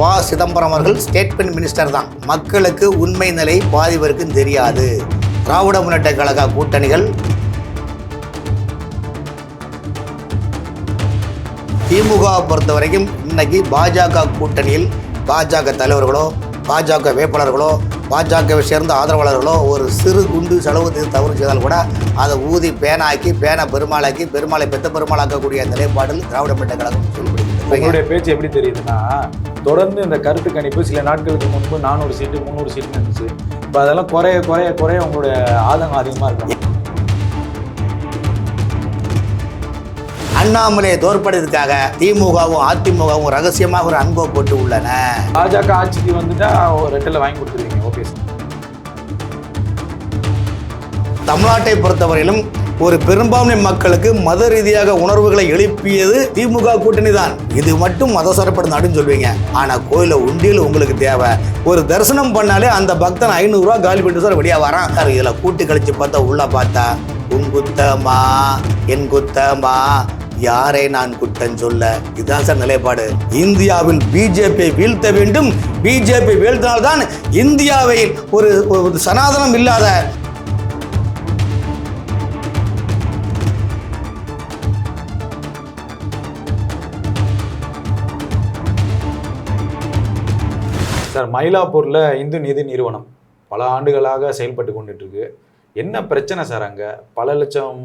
ப. சிதம்பரம் அவர்கள் statement minister தான். மக்களுக்கு உண்மை நிலை பாதிப்பிற்கும் தெரியாது. திராவிட முன்னேற்ற கழக கூட்டணிகள் திமுக பொறுத்த வரைக்கும் இன்னைக்கு பாஜக கூட்டணியில் பாஜக தலைவர்களோ பாஜக வேட்பாளர்களோ பாஜகவை சேர்ந்த ஆதரவாளர்களோ ஒரு சிறு குண்டு செலவு தவறு செய்தால் கூட அதை ஊதி பேனாக்கி பேனை பெருமாளாக்கி பெருமாளை பெத்த பெருமாளாக்கக்கூடிய நிலைப்பாடில் திராவிட முன்னேற்ற கழகம் சொல்லிவிடுகிறது பேச்சு எப்படி தெரியுதுன்னா தொடர்ந்து இந்த கருத்து கணிப்பு சில நாட்களுக்கு முன்பு நானூறு சீட்டு முந்நூறு சீட்டு இருந்துச்சு. இப்போ அதெல்லாம் குறைய குறைய குறைய உங்களுடைய ஆதங்கம் அதிகமாக இருக்கும் அண்ணாமலையை தோற்படுறதுக்காக திமுகவும் அதிமுகவும் ரகசியமாக ஒரு அன்பை போட்டு உள்ளன. பாஜக ஆட்சிக்கு வந்துட்டா ஒரு ரெட்டில் வாங்கி கொடுத்துருவீங்க. Okay sir. தமிழ்நாட்டை பொறுத்தவரையிலும் ஒரு பெரும்பான்மை மக்களுக்கு மத ரீதியாக உணர்வுகளை எழுப்பியது திமுக கூட்டணி தான் இது மட்டும் மதசாரப்படும் நாடுன்னு சொல்வீங்க ஆனா கோயில உண்டியல் உங்களுக்கு தேவை. ஒரு தரிசனம் பண்ணாலே அந்த பக்தன் ஐநூறுரூவா காலி பண்ணிட்டு சார் வெளியே வரான். சார் இதுல கூட்டு கழிச்சு பார்த்தா உள்ள பார்த்தா உன் குத்தமா என் குத்தமா யாரை நான் குற்றம் சொல்ல? இதுதான் சார் நிலைப்பாடு. இந்தியாவில் பிஜேபி வீழ்த்த வேண்டும். பிஜேபி வீழ்த்தினால்தான் இந்தியாவில் ஒரு சனாதனம் இல்லாத சார் மயிலாப்பூரில் இந்து நிதி நிறுவனம் பல ஆண்டுகளாக செயல்பட்டு கொண்டுட்டுருக்கு. என்ன பிரச்சனை சார் அங்கே? பல லட்சம்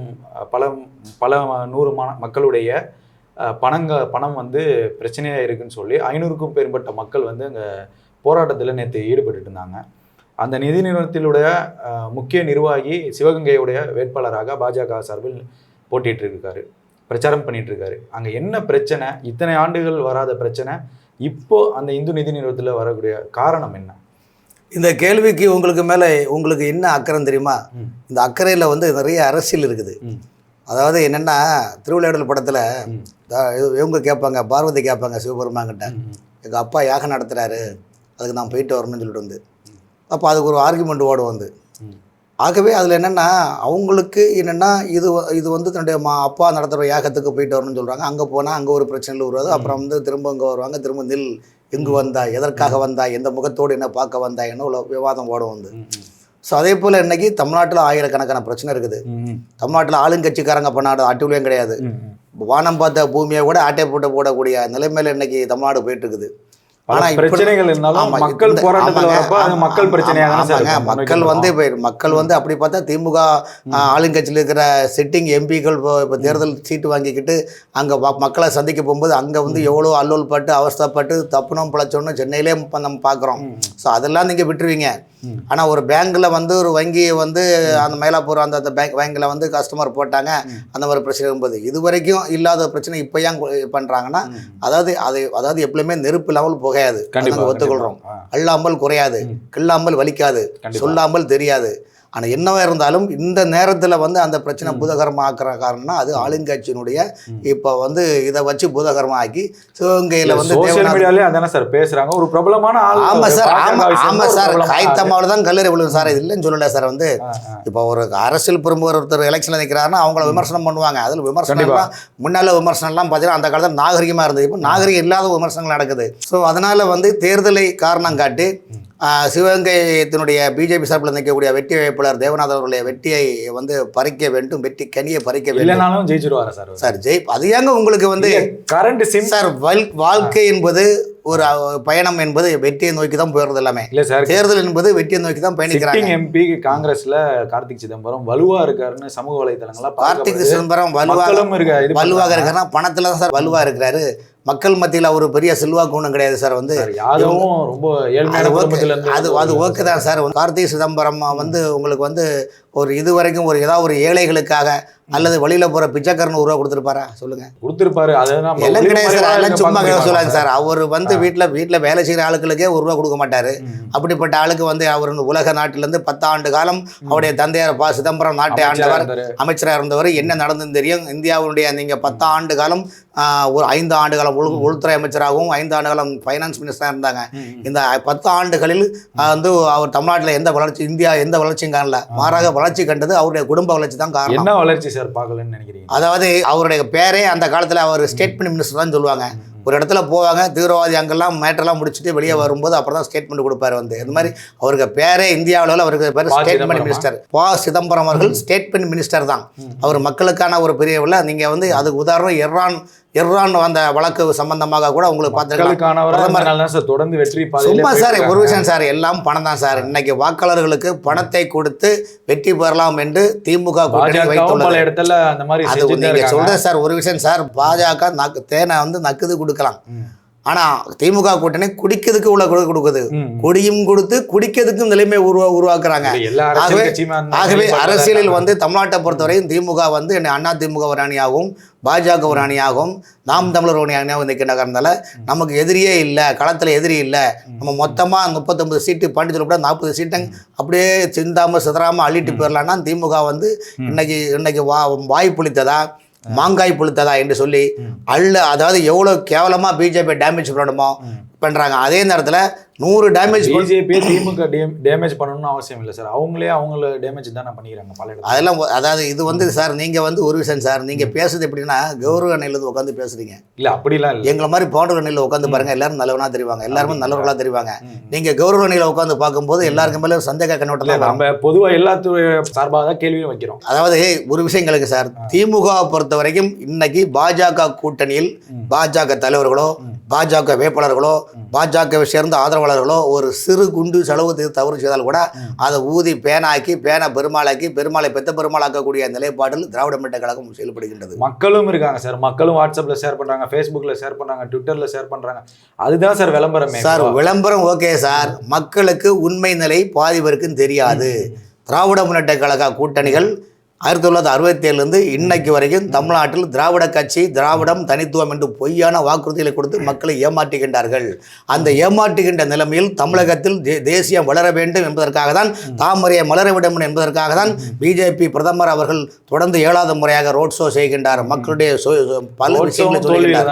பல பல நூறு மக்களுடைய பணங்க பணம் வந்து பிரச்சனையாக இருக்குன்னு சொல்லி ஐநூறுக்கும் மேற்பட்ட மக்கள் வந்து அங்கே போராட்டத்தில் நேற்று ஈடுபட்டுட்டு இருந்தாங்க. அந்த நிதி நிறுவனத்தினுடைய முக்கிய நிர்வாகி சிவகங்கையுடைய வேட்பாளராக பாஜக சார்பில் போட்டிட்டு இருக்காரு பிரச்சாரம் பண்ணிட்டு இருக்காரு அங்கே என்ன பிரச்சனை? இத்தனை ஆண்டுகள் வராத பிரச்சனை. இப்போ அந்த இந்து நிதி நிறுவனத்தில் வரக்கூடிய காரணம் என்ன இந்த கேள்விக்கு உங்களுக்கு மேலே உங்களுக்கு என்ன அக்கறை தெரியுமா. இந்த அக்கறையில் வந்து நிறைய அரசியல் இருக்குது. அதாவது என்னென்னா திருவிளையாடல் படத்தில். இவங்க கேட்பாங்க பார்வதி கேட்பாங்க ம். எங்கள் அப்பா யாகம் நடத்துகிறாரு அதுக்கு நான் போயிட்டு வரணும்னு சொல்லிட்டு வந்து அப்போ அதுக்கு ஒரு ஆர்குமெண்ட் ஓடும் வந்து. ஆகவே அதில் என்னென்னா அவங்களுக்கு என்னென்னா இது இது வந்து தன்னுடைய மா அப்பா நடத்துகிற யாகத்துக்கு போயிட்டு வரணும்னு சொல்கிறாங்க அங்கே போனால் அங்கே ஒரு பிரச்சனைகள் உருவாது. அப்புறம் வந்து திரும்ப இங்கே வருவாங்க. திரும்ப நில் எங்கு வந்தா எதற்காக வந்தா எந்த முகத்தோடு என்ன பார்க்க வந்தா என்ன உள்ள விவாதம் ஓடும் வந்து. ஸோ அதே போல் இன்னைக்கு தமிழ்நாட்டில் ஆயிரக்கணக்கான பிரச்சனை இருக்குது. தமிழ்நாட்டில் ஆளுங்கட்சிக்காரங்க பண்ணாத ஆட்டுவிலையும் கிடையாது. வானம் பார்த்த பூமியை கூட ஆட்டை போட்டு போடக்கூடிய நிலைமையில இன்னைக்கு தமிழ்நாடு போயிட்டு இருக்குது. பல ஆனா இப்ப- பிரச்சனைகள் இருந்தாலும் மக்கள் போராட்டத்தில் வரப்ப அது மக்கள் பிரச்சனையாக. மக்கள் வந்து இப்போ மக்கள் வந்து அப்படி பார்த்தா திமுக ஆளுங்கட்சியில் இருக்கிற சிட்டிங் எம்பிக்கள் இப்போ தேர்தல் சீட்டு வாங்கிக்கிட்டு அங்கே மக்களை சந்திக்க போகும்போது அங்கே வந்து எவ்வளோ அல்லோல் பட்டு அவஸ்தைப்பட்டு தப்புனோம் பிழைச்சோன்னு சென்னையிலே நம்ம பார்க்குறோம். ஸோ அதெல்லாம் நீங்கள் விட்டுருவீங்க. ஆனால் ஒரு பேங்க்கில் வந்து ஒரு வங்கியை வந்து அந்த மயிலாப்பூர் அந்த அந்த பேங்க் பேங்க்கில் வந்து கஸ்டமர் போட்டாங்க அந்த மாதிரி பிரச்சனை இருக்கும்போது இது வரைக்கும் இல்லாத பிரச்சனை இப்போ ஏன் பண்ணுறாங்கன்னா. அதாவது அது அதாவது எப்பவுமே நெருப்பு இல்லாமல் புகையாது அதை கண்டிப்பா நாங்க ஒத்துக்கொள்கிறோம். அள்ளாமல் குறையாது ம். கிள்ளாமல் வலிக்காது. சொல்லாமல் தெரியாது ஆனால் என்னவா இருந்தாலும் இந்த நேரத்தில் வந்து அந்த பிரச்சனை பூதகரமாக ஆக்குற காரணம்னா அது ஆளுங்கட்சியினுடைய இப்போ வந்து இதை வச்சு பூதகரமாக ஆக்கி சிவகங்கையில் வந்து அதானே சார் பேசுறாங்க. ஒரு பிரபலமான ஆள் ஆமா சார் பாஜக ஆமா விஷயமா ஆமா ஒரு சார். காய்த்தம்மாவில் தான் கல்லூரி விழுவும் சார். இது இல்லைன்னு சொல்லல சார் வந்து. இப்போ ஒரு அரசியல் பிரமுகர் ஒருத்தர் எலெக்ஷனில் நிற்கிறாருன்னா அவங்கள விமர்சனம் பண்ணுவாங்க. அதில் விமர்சனம்லாம் முன்னால விமர்சனம்லாம் பார்த்தீங்கன்னா அந்த காலத்தில் நாகரிகமாக இருந்தது. இப்போ நாகரிகம் இல்லாத விமர்சனங்கள் நடக்குது. ஸோ அதனால் வந்து தேர்தலை காரணம் காட்டி சிவகங்கையத்தினுடைய பிஜேபி சார்பில் நிற்கக்கூடிய வெற்றி வேட்பாளர் தேவநாதன் அவர்களுடைய வெற்றியை வந்து பறிக்க வேண்டும் வெற்றி கனியை பறிக்க வேண்டும் ஜெயிச்சிருவாரா சார்? சார் ஜெய் அது ஏங்க உங்களுக்கு வந்து கரண்ட் சிம் சார் வாழ்க்கை என்பது ஒரு பயணம் என்பது வெற்றியை நோக்கி தான் போயிடுறது எல்லாமே இல்ல சார் தேர்தல் என்பது வெற்றியை நோக்கி தான் பயணிக்கிறாங்க எம்பி காங்கிரஸ்ல கார்த்திக் சிதம்பரம் வலுவா இருக்காருன்னு சமூக வலைதளங்களா கார்த்திக். சிதம்பரம் வலுவாக மக்களும் இருக்க இது வலுவாக. இருக்காருன்னா பணத்துல தான் சார் வலுவா இருக்கிறாரு மக்கள் மத்தியில் அவர் பெரிய செல்வாக்கு ஒன்றும் கிடையாது சார் வந்து. ரொம்ப ஏழ்மையான அது அது ஓகே தான் சார். கார்த்திக் சிதம்பரம் வந்து உங்களுக்கு வந்து ஒரு இது வரைக்கும் ஒரு ஏதாவது ஒரு ஏழைகளுக்காக அல்லது வெளியில போற பிச்சைக்காரன் ரூபா கொடுத்துருப்பாரா? சொல்லுங்க. கொடுத்திருப்பாரு. எல்லாம் கிடையாது சார். இருக்க சும்மா சொல்லாங்க மாட்டாங்க. சார். அவர் வந்து வீட்டில் வீட்டில் வேலை செய்கிற ஆளுகளுக்கே ஒரு ரூபா கொடுக்க மாட்டாரு. அப்படிப்பட்ட ஆளுக்கு வந்து அவர் உலக நாட்டிலிருந்து பத்தாண்டு காலம் அவருடைய தந்தையார் ப. சிதம்பரம் நாட்டை ஆண்டவர். அமைச்சராக இருந்தவர். என்ன நடந்ததுன்னு தெரியும். இந்தியாவுடைய நீங்கள் பத்து ஆண்டு காலம் ஒரு ஐந்து ஆண்டு காலம் உள் உள்துறை அமைச்சராகவும் ஐந்து ஆண்டு காலம் ஃபைனான்ஸ் மினிஸ்டராக இருந்தாங்க. இந்த பத்து ஆண்டுகளில் வந்து அவர் தமிழ்நாட்டில் எந்த வளர்ச்சி இந்தியா எந்த வளர்ச்சியும் காணல. மாறாக வளர்ச்சி கண்டது அவருடைய குடும்ப வளர்ச்சி தான் காரணம். என்ன வளர்ச்சி சார் பார்க்கலன்னு நினைக்கிறீங்க? அதாவது அவருடைய பேரே அந்த காலத்தில் அவர் ஸ்டேட்மெண்ட் மினிஸ்டர் தான் சொல்லுவாங்க. ஒரு இடத்துல போவாங்க தீவிரவாதி அங்கெல்லாம் மேட்டரெல்லாம் முடிச்சுட்டு வெளியே வரும்போது அப்புறம் தான் ஸ்டேட்மெண்ட் கொடுப்பாரு வந்து. இந்த மாதிரி அவருக்கு பேரே இந்தியாவில் அவருக்கு பேர். ஸ்டேட்மெண்ட்? மினிஸ்டர் ப சிதம்பரம் அவர்கள் ஸ்டேட்மெண்ட் மினிஸ்டர் தான். அவர் மக்களுக்கான ஒரு பெரிய நீங்கள் வந்து அதுக்கு உதாரணம் இர்ரான் இர்ரான் வந்த வழக்கு சம்பந்தமாக கூட உங்களுக்கு பார்த்துருக்கலாம். தொடர்ந்து வெற்றி சும்மா சார் ஒரு. விஷயம் சார் எல்லாம் பணம் தான் சார். இன்னைக்கு வாக்காளர்களுக்கு பணத்தை கொடுத்து வெற்றி பெறலாம் என்று திமுக கூட்டணி வைத்துள்ளது. இடத்துல அந்த மாதிரி அது நீங்க இருக்காங்க. சொல்ற சார் ஒரு விஷயம் சார் பாஜக நக்கு தேனை வந்து நக்குது கொடுக்கலாம். ம். ஆனா திமுக கூட்டணி குடிக்கிறதுக்கு உள்ள கொடு- கொடுக்குது. குடியும் கொடுத்து குடிக்கிறதுக்கும் நிலைமை உருவா உருவாக்குறாங்க. ஆகவே- அரசியலில். வந்து தமிழ்நாட்டை பொறுத்தவரையும் திமுக வந்து என்னை அண்ணா திமுக ஒரு அணியாகவும் பாஜக ஒரு அணியாகவும் நாம் தமிழர் ஒரு அணியாகவும் நிற்கின்ற காரணத்தால நமக்கு எதிரியே இல்லை களத்தில் எதிரி இல்லை. நம்ம மொத்தமாக முப்பத்தொம்பது சீட்டு பாண்டிச்சேரி கூட நாற்பது சீட்டை அப்படியே சிந்தாமல் சிதறாமல் அள்ளிட்டு போயிடலான்னா திமுக வந்து இன்னைக்கு இன்னைக்கு வா வாய் புளித்ததா மாங்காய் புளித்ததா என்று சொல்லி அள்ள அதாவது எவ்வளோ கேவலமாக பிஜேபி டேமேஜ் பண்ணணுமோ பண்ணுறாங்க அதே நேரத்தில் நூறு டேமேஜ் பிஜேபி திமுக டேமேஜ் பண்ணணும்னு அவசியம் இல்லை சார். அவங்களே அவங்கள டேமேஜ் தானே பண்ணிக்கிறாங்க பல அதெல்லாம் அதாவது இது வந்து சார் நீங்கள் வந்து ஒரு விஷயம் சார் நீங்கள் பேசுறது எப்படின்னா கௌரவ நிலையில் உட்காந்து பேசுறீங்க. இல்ல அப்படிலாம் இல்ல. எங்களை மாதிரி பவுண்டர் நிலையில் உட்காந்து பாருங்க எல்லாரும் நல்லவனா தெரிவாங்க எல்லாருமே நல்லவர்களாக தெரிவாங்க. நீங்கள் கௌரவ நிலையில் உட்காந்து பார்க்கும்போது எல்லாருக்கும் மேலே சந்தேக கண்ணோட்டம். நம்ம பொதுவா எல்லா சார்பாக தான் கேள்வியும் வைக்கிறோம். அதாவது ஒரு விஷயம் கேளுங்க சார் திமுக பொறுத்த வரைக்கும் இன்னைக்கு பாஜக கூட்டணியில் பாஜக தலைவர்களோ பாஜக வேட்பாளர்களோ பாஜகவை சேர்ந்த ஆதரவாளர்களோ ஒரு சிறு குண்டு செலவு தவறு செய்தால் கூட அதை ஊதி பேனாக்கி பேனை பெருமாளாக்கி பெருமாளை பெத்த பெருமாளாக்கக்கூடிய நிலைப்பாட்டில் திராவிட முன்னேற்ற கழகம் செயல்படுகின்றது. மக்களும் இருக்காங்க சார். மக்களும் வாட்ஸ்அப்ல ஷேர் பண்றாங்க ஃபேஸ்புக்ல ஷேர் பண்றாங்க ட்விட்டர்ல ஷேர் பண்றாங்க. அதுதான் சார் விளம்பரமே. சார் விளம்பரம் ஓகே சார். மக்களுக்கு உண்மை நிலை பாதி பேருக்கும் தெரியாது. திராவிட முன்னேற்ற கழக கூட்டணிகள் ஆயிரத்தி தொள்ளாயிரத்தி அறுபத்தி ஏழுலேருந்து இன்னைக்கு வரைக்கும் தமிழ்நாட்டில் திராவிட கட்சி திராவிடம் தனித்துவம் என்று பொய்யான வாக்குறுதிகளை கொடுத்து மக்களை ஏமாற்றுகின்றார்கள். அந்த ஏமாற்றுகின்ற நிலைமையில் தமிழகத்தில் தேசியம் வளர வேண்டும் என்பதற்காக தான் தாமரையை மலர வேண்டும் என்பதற்காக தான் பிஜேபி பிரதமர் அவர்கள் தொடர்ந்து ஏழாவது முறையாக ரோட் ஷோ செய்கின்றார். மக்களுடைய பல விஷயங்களை சொல்லுகின்றார்.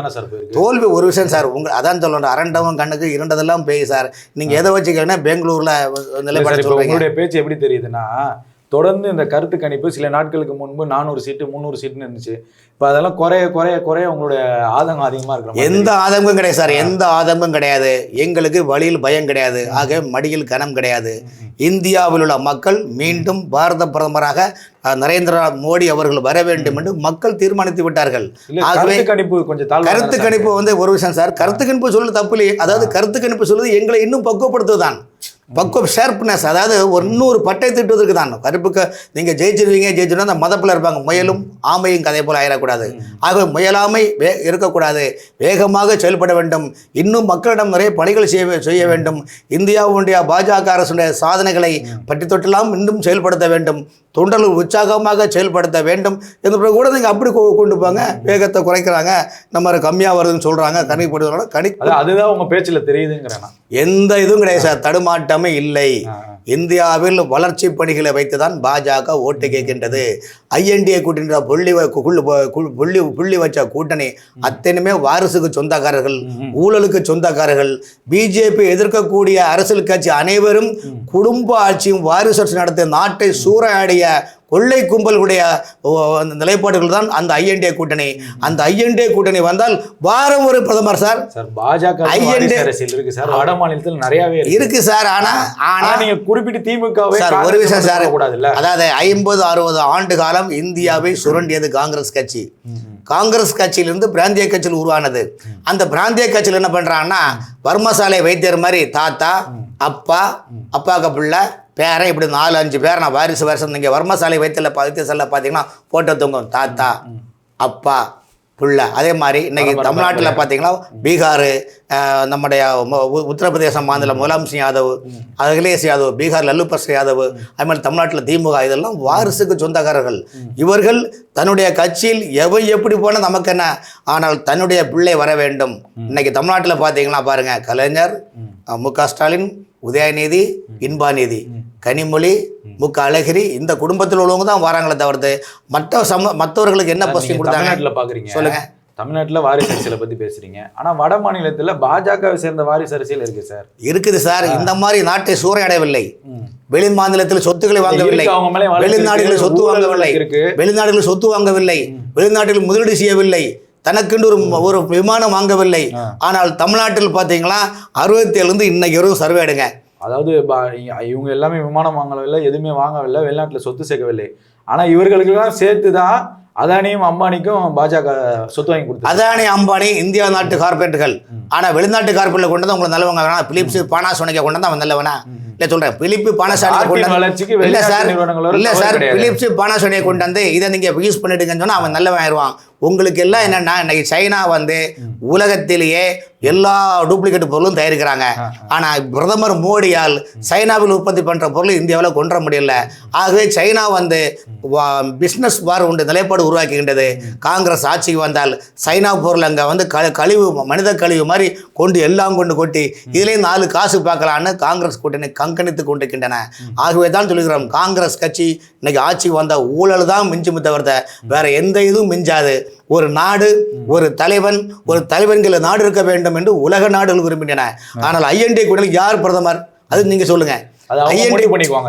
தோல்வி ஒரு விஷயம் சார் உங்க அதான் சொல்லணும் அரண்டவன் கண்ணுக்கு இரண்டதெல்லாம் பேய் சார். நீங்க எதை வச்சுக்கன்னா பெங்களூர்ல நிலைப்பாடு உங்களுடைய பேச்சு எப்படி தெரியுதுன்னா தொடர்ந்து இந்த கருத்து கணிப்பு சில நாட்களுக்கு முன்பு நானூறு சீட்டு முந்நூறு சீட்டுன்னு இருந்துச்சு. இப்போ அதெல்லாம் குறைய குறைய குறைய உங்களுடைய ஆதங்கம் அதிகமா இருக்கிற மாதிரி எந்த ஆதங்கமும் கிடையாது சார். எந்த ஆதங்கமும் கிடையாது. எங்களுக்கு வழியில் பயம் கிடையாது. ஆக மடியில் கனம் கிடையாது. இந்தியாவில் உள்ள மக்கள் மீண்டும் பாரத பிரதமராக நரேந்திர மோடி அவர்கள் வர வேண்டும் என்று மக்கள் தீர்மானித்து விட்டார்கள். ஆகவே கணிப்பு கொஞ்சம் கருத்து கணிப்பு வந்து ஒரு விஷயம் சார். கருத்து கணிப்பு சொல்ல தப்பு இல்லையே. அதாவது கருத்து கணிப்பு சொல்லுது எங்களை இன்னும் பக்குவப்படுத்துதான் பக்குவம் ஷேர்ப்னஸ் அதாவது ஒரு இன்னொரு பட்டை திட்டுவதற்கு தான். கருப்புக்கு நீங்கள் ஜெயிச்சிருவீங்க ஜெயிச்சிருந்தா அந்த மதப்பில் இருப்பாங்க. முயலும் ஆமையும் கதை போல் ஆயிடக்கூடாது. ஆகவே முயலாமை வே இருக்கக்கூடாது. வேகமாக செயல்பட வேண்டும். இன்னும் மக்களிடம் நிறைய பணிகள் செய்ய வே- செய்ய வேண்டும். இந்தியாவுடைய பாஜக அரசுடைய சாதனைகளை பற்றி தொட்டெல்லாம் இன்னும் செயல்படுத்த வேண்டும். தொண்டர்கள் உற்சாகமாக செயல்படுத்த வேண்டும் என்று கூட நீங்கள் அப்படி கொண்டு போங்க. வேகத்தை குறைக்கிறாங்க. நம்ம கம்மியாக வருதுன்னு சொல்கிறாங்க கணிப்பு போடுறோம் கணி அது அதுதான் உங்க பேச்சுல தெரியுதுங்கிறேன். எந்த இதுவும் கிடையாது சார். தடுமாட்டமே இல்லை. இந்தியாவில் வளர்ச்சி பணிகளை வைத்து தான் பாஜக ஓட்டு கேட்கின்றது. ஐஎன்டிஏ கூட்டணி புள்ளி புள்ளி புள்ளி வச்ச கூட்டணி அத்தனையுமே வாரிசுக்கு சொந்தக்காரர்கள் ஊழலுக்கு சொந்தக்காரர்கள். பிஜேபி எதிர்க்கக்கூடிய அரசியல் கட்சி அனைவரும் குடும்ப ஆட்சியும் வாரிசு ஆட்சி நடத்திய நாட்டை சூறையாடிய கொள்ளை கும்பல்களுடைய நிலைப்பாடுகள் தான் அந்த ஐஎன்டிஏ கூட்டணி. அந்த ஐஎன்டிஏ கூட்டணி வந்தால் வாரம் ஒரு பிரதமர் சார். சார் பாஜக ஐஎன்டி- வாரிசு அரசியல் இருக்கு சார். வட மாநிலத்தில் நிறையவே இருக்கு. சார் ஆனா ஆனா நீங்க குறிப்பிட்டு திமுகவை சார் ஒரு விஷயம் சார் கூடாதுல்ல அதாவது ஐம்பது அறுபது ஆண்டு காலம் இந்தியாவை சுரண்டியது காங்கிரஸ் கட்சி. காங்கிரஸ் கட்சியிலிருந்து பிராந்திய கட்சியில் உருவானது. அந்த பிராந்திய கட்சியில் என்ன பண்றாங்கன்னா வர்மசாலை வைத்தியர் மாதிரி தாத்தா அப்பா அப்பாக்கு பிள்ளை பேரன் இப்படி நாலு அஞ்சு பேர் நான் வாரிசு வருஷம் நீங்கள் வர்மசாலை வைத்தியில் வைத்தியசாலை பார்த்தீங்கன்னா போட்டோ தொங்கும். தாத்தா அப்பா புள்ள. அதே மாதிரி இன்னைக்கு பரம்பரை தமிழ்நாட்டில் பார்த்தீங்கன்னா பீகார் நம்முடைய உத்தரப்பிரதேச மாநிலம் முலாம் சிங் யாதவ் அகிலேஷ் யாதவ் பீகார் லல்லு பிரசாத் யாதவ் அது மாதிரி தமிழ்நாட்டில் திமுக இதெல்லாம் வாரிசுக்கு சொந்தக்காரர்கள். இவர்கள் தன்னுடைய கட்சியில் எவன் எப்படி போனால் நமக்கு என்ன ஆனால் தன்னுடைய பிள்ளை வர வேண்டும். இன்னைக்கு தமிழ்நாட்டில் பார்த்தீங்கன்னா பாருங்க கலைஞர் மு க ஸ்டாலின் உதயநிதி இன்பாநிதி கனிமொழி மு. க அழகிரி இந்த குடும்பத்தில் உள்ளவங்க தான் வராங்களே தவிர்த்து மற்ற சம மற்றவர்களுக்கு என்ன போஸ்டிங் கொடுத்தாங்க? பாக்குறீங்க. சொல்லுங்க. தமிழ்நாட்டுல வாரிசு அரசியலை பத்தி பேசுறீங்க. ஆனா வட மாநிலத்துல பாஜகவை சேர்ந்த வாரிசு அரசியல் இருக்கு சார். இருக்குது சார். இந்த மாதிரி நாட்டை சூறையாடவில்லை. ம். வெளி மாநிலத்தில் சொத்துக்களை வாங்கவில்லை. வெளிநாடுகளில் சொத்து வாங்கவில்லை. வெளிநாடுகளில் சொத்து வாங்கவில்லை. வெளிநாடுகளில் முதலீடு செய்யவில்லை. தனக்கென்று ஒரு ஒரு விமானம் வாங்கவில்லை. ஆனால் தமிழ்நாட்டில் பார்த்தீங்களா அறுபத்தி ஏழுலேருந்து இன்னைக்கு வரும் சர்வே எடுங்க. அதாவது இவங்க எல்லாமே விமானம் வாங்கவில்லை எதுவுமே வாங்கவில்லை வெளிநாட்டில் சொத்து சேர்க்கவில்லை. ஆனா இவர்களுக்கெல்லாம் சேர்த்து தான் அதானியும் அம்பானிக்கும் பாஜக சொத்து வாங்கி கொடுத்தாங்க அதானி அம்பானி இந்தியா நாட்டு கார்பரேட்டுகள் ஆனா வெளிநாட்டு கார்பரேட்ல கொண்டு வந்து உங்களுக்கு நல்லவங்க வேணா பிலிப்ஸ் பானாசோனிக்கா கொண்டு வந்து அவன் நல்லவனா? இல்ல சொல்றேன். பிலிப்பு நாட்டின் கொண்டு வந்து இல்ல சார் இல்ல சார். பிலிப்ஸ் பானாசோனியை கொண்டு வந்து இதை நீங்க யூஸ் பண்ணிடுங்கன்னு சொன்னா அவன் நல்லவன் ஆயிடுவான் உங்களுக்கு எல்லாம் என்னன்னா இன்னைக்கு சைனா வந்து உலகத்திலேயே எல்லா டூப்ளிகேட் பொருளும் தயாரிக்கிறாங்க. ஆனா பிரதமர் மோடியால் சைனாவில் உற்பத்தி பண்ற பொருள் இந்தியாவில் கொண்டு வர முடியல. ஆகவே சைனா வந்து பிஸ்னஸ் வார் உண்டு நிலைப்பாடு உருவாக்குகின்றது. காங்கிரஸ் ஆட்சிக்கு வந்தால் சைனா பொருள் அங்கே வந்து க கழிவு மனித கழிவு மாதிரி கொண்டு எல்லாம் கொண்டு கொட்டி இதுலேயும் நாலு காசு பார்க்கலான்னு காங்கிரஸ் கூட்டணி கண்காணித்து கொண்டிருக்கின்றன. ஆகவே தான் சொல்லுகிறோம் காங்கிரஸ் கட்சி இன்னைக்கு ஆட்சிக்கு வந்த ஊழல் தான் மிஞ்சும் தவிர்த்த வேற எந்த இதுவும் மிஞ்சாது. ஒரு நாடு ஒரு தலைவன் ஒரு தலைவன்கிற நாடு இருக்க வேண்டும் என்று உலக நாடுகள் விரும்பின்றன ஆனால் ஐஎன்டி கூட்டணி யார் பிரதமர்? அது நீங்க சொல்லுங்க.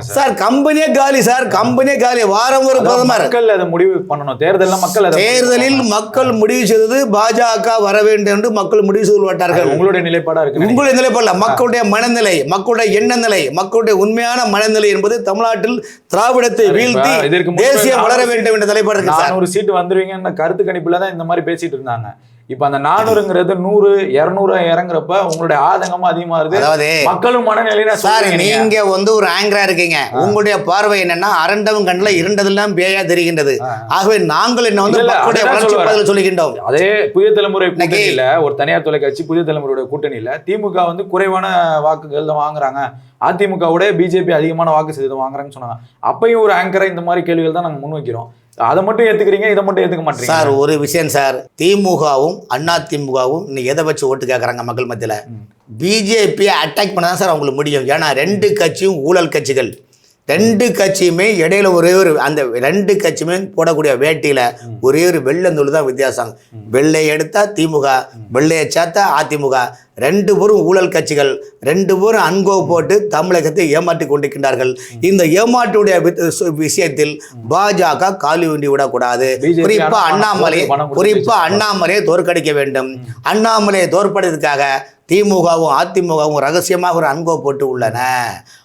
சார். கம்பெனியே காலி சார் கம்பெனியே காலி. வாரம் ஒரு பிரதமர். மக்கள் அதை முடிவு பண்ணணும். தேர்தல்ல மக்கள் தேர்தலில் மக்கள் முடிவு செய்தது பாஜக வர வேண்டும் என்று மக்கள் முடிவு செய்து விட்டார்கள் உங்களுடைய நிலைப்பாடா இருக்கு உங்களுடைய நிலைப்பாடல மக்களுடைய மனநிலை மக்களுடைய எண்ண நிலை மக்களுடைய உண்மையான மனநிலை என்பது தமிழ்நாட்டில் திராவிடத்தை வீழ்த்தி தேசியம் வளர வேண்டும் என்ற நிலைப்பாடு இருக்கு சார். நானூறு சீட்டு வந்துருவீங்கன்னு கருத்து கணிப்புல தான் இந்த மாதிரி பேசிட்டு இருந்தாங்க. இப்ப அந்த நானூறுங்கிறது நூறு இருநூறு இறங்குறப்ப உங்களுடைய ஆதங்கமும் அதிகமா இருக்கு அதாவது மக்களும் மனநிலையில சார் நீங்க. வந்து ஒரு ஆங்கரா இருக்கீங்க. உங்களுடைய பார்வை என்னன்னா அரண்டவன் கண்ணுல இருண்டதெல்லாம் பேயா தெரிகின்றது. ஆகவே நாங்கள் என்ன வந்து மக்களுடைய வளர்ச்சி சொல்லுகின்றோம் அதே புதிய தலைமுறை கூட்டணியில ஒரு தனியார் தொலைக்காட்சி புதிய தலைமுறையோட கூட்டணியில திமுக வந்து குறைவான வாக்குகள் தான் வாங்குறாங்க. அதிமுகவோட பிஜேபி அதிகமான வாக்கு சதவீதம் வாங்குறாங்கன்னு சொன்னாங்க. அப்பயும் ஒரு ஆங்கரை இந்த மாதிரி கேள்விகள் தான் நாங்க முன்வைக்கிறோம் அதை மட்டும் ஏத்துக்கிறீங்க இதை மட்டும் ஏத்துக்க மாட்டீங்க. சார் ஒரு விஷயம் சார். திமுகவும் அண்ணா திமுகவும் இன்னைக்கு எதை வச்சு ஓட்டு கேட்குறாங்க மக்கள் மத்தியில்? பிஜேபியை அட்டாக் பண்ண தான் சார் அவங்களுக்கு முடியும். ஏன்னா ரெண்டு கட்சியும் ஊழல் கட்சிகள். ரெண்டு கட்சியுமே இடையில ஒரே ஒரு அந்த ரெண்டு கட்சியுமே போடக்கூடிய வேட்டியில ஒரே ஒரு வெள்ளந்தூள் தான் வித்தியாசம். வெள்ளை எடுத்தா திமுக வெள்ளையை சேர்த்தா அதிமுக. ரெண்டு பேரும் ஊழல் கட்சிகள் ரெண்டு பேரும் அன்கோ போட்டு தமிழகத்தை ஏமாற்றி கொண்டிருக்கின்றார்கள். இந்த ஏமாற்றுடைய விஷயத்தில் பாஜக காலி உண்டி விடக்கூடாது. குறிப்பா அண்ணாமலை குறிப்பா. அண்ணாமலையை தோற்கடிக்க வேண்டும். அண்ணாமலையை தோற்கடிப்பதற்காக திமுகவும் அதிமுகவும் ரகசியமாக ஒரு அன்கோ போட்டு உள்ளன.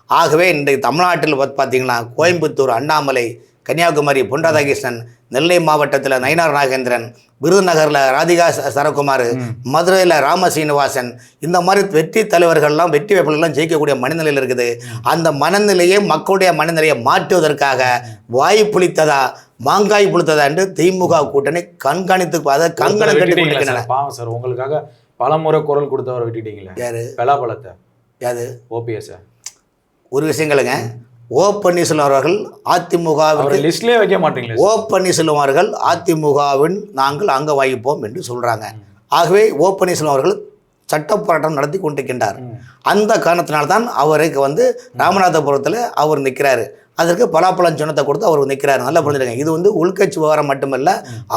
ஆகவே இன்றைக்கு தமிழ்நாட்டில் பார்த்து பார்த்தீங்கன்னா கோயம்புத்தூர் அண்ணாமலை கன்னியாகுமரி பொன் ராதாகிருஷ்ணன் நெல்லை மாவட்டத்தில் நயினார் நாகேந்திரன் விருதுநகரில் ராதிகா ச- சரத்குமார் மதுரையில் ராம சீனிவாசன் இந்த மாதிரி வெற்றி தலைவர்கள்லாம் வெற்றி வேட்பாளர்கள்லாம் ஜெயிக்கக்கூடிய மனநிலையில் இருக்குது. அந்த மனநிலையை மக்களுடைய மனநிலையை மாற்றுவதற்காக வாய் புளித்ததா மாங்காய் புளித்ததா என்று திமுக கூட்டணி கண்காணித்து அதை கண்காணி கட்டி கொண்டிருக்கின்றன. சார் பாவம் சார் உங்களுக்காக பலமுறை குரல் கொடுத்தவரை விட்டுட்டீங்களே? யாரு? பலாபலத்தை யாது ஓபிஎஸ் ஒரு விஷயங்களுங்க ஓ பன்னீர்செல்வம் அவர்கள் அதிமுகவிற்கு லிஸ்ட்லயே வைக்க மாட்டீங்களே ஓ பன்னீர்செல்வம் அவர்கள் அதிமுகவின் நாங்கள் அங்க வகிப்போம் என்று சொல்றாங்க. ஆகவே ஓ பன்னீர்செல்வம் அவர்கள் சட்ட போராட்டம் நடத்தி கொண்டிருக்கின்றார். அந்த காரணத்தினால்தான் அவருக்கு வந்து ராமநாதபுரத்தில் அவர் நிற்கிறாரு அதற்கு பலாப்பழம் சின்னத்தை கொடுத்து அவர் நிற்கிறார் நல்லா புரிஞ்சுருங்க இது வந்து உள்கட்சி விவகாரம் மட்டுமல்ல